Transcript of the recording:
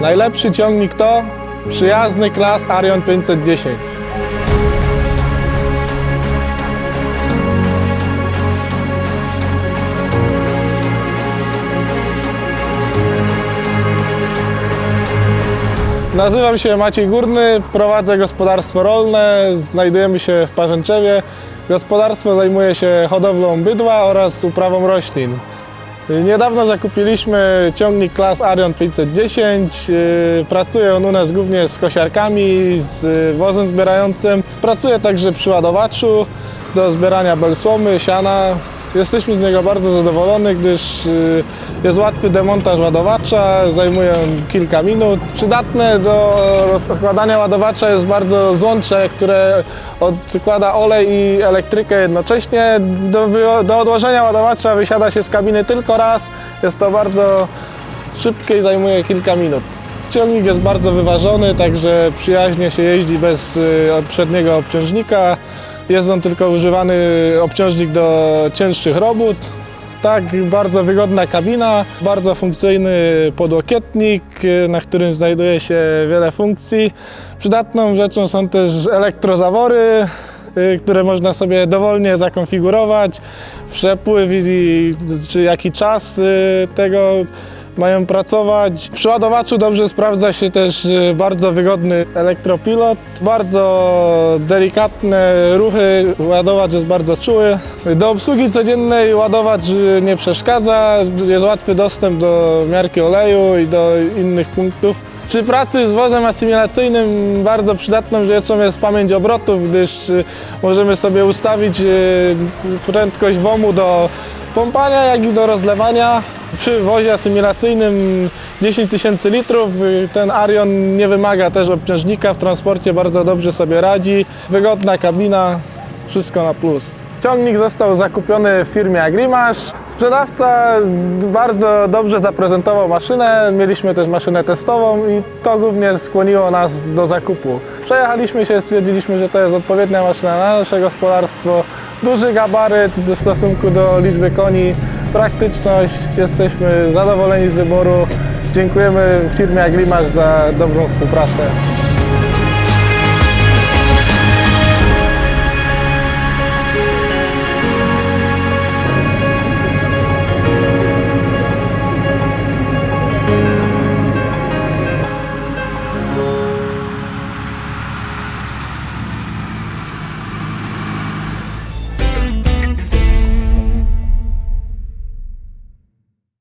Najlepszy ciągnik to przyjazny klas Arion 510. Nazywam się Maciej Górny, prowadzę gospodarstwo rolne, znajdujemy się w Parzęczewie. Gospodarstwo zajmuje się hodowlą bydła oraz uprawą roślin. Niedawno zakupiliśmy ciągnik klas Arion 510. Yy, Pracuje on u nas głównie z kosiarkami, z wozem zbierającym. Pracuje także przy ładowaczu do zbierania belsłomy, siana. Jesteśmy z niego bardzo zadowoleni, gdyż yy, jest łatwy demontaż ładowacza, zajmuje kilka minut. Przydatne do rozkładania ładowacza jest bardzo złącze, które odkłada olej i elektrykę jednocześnie. Do, do odłożenia ładowacza wysiada się z kabiny tylko raz. Jest to bardzo szybkie i zajmuje kilka minut. Ciągnik jest bardzo wyważony, także przyjaźnie się jeździ bez y, przedniego obciążnika. Jest on tylko używany obciążnik do cięższych robót. Tak, bardzo wygodna kabina, bardzo funkcyjny podłokietnik, na którym znajduje się wiele funkcji. Przydatną rzeczą są też elektrozawory, y, które można sobie dowolnie zakonfigurować. Przepływ i czy jaki czas y, tego mają pracować. Przy ładowaczu dobrze sprawdza się też y, bardzo wygodny elektropilot. Bardzo delikatne ruchy, ładowacz jest bardzo czuły. Do obsługi codziennej ładowacz y, nie przeszkadza, jest łatwy dostęp do miarki oleju i do innych punktów. Przy pracy z wozem asymilacyjnym bardzo przydatną rzeczą jest pamięć obrotów, gdyż y, możemy sobie ustawić prędkość WOMU do pompania, jak i do rozlewania. Przy wozie asymilacyjnym 10 tysięcy litrów ten Arion nie wymaga też obciążnika, w transporcie bardzo dobrze sobie radzi. Wygodna kabina, wszystko na plus. Ciągnik został zakupiony w firmie Agrimasz. Sprzedawca bardzo dobrze zaprezentował maszynę. Mieliśmy też maszynę testową i to głównie skłoniło nas do zakupu. Przejechaliśmy się, stwierdziliśmy, że to jest odpowiednia maszyna na nasze gospodarstwo. Duży gabaryt w stosunku do liczby koni, praktyczność. Jesteśmy zadowoleni z wyboru. Dziękujemy firmie Agrimasz za dobrą współpracę.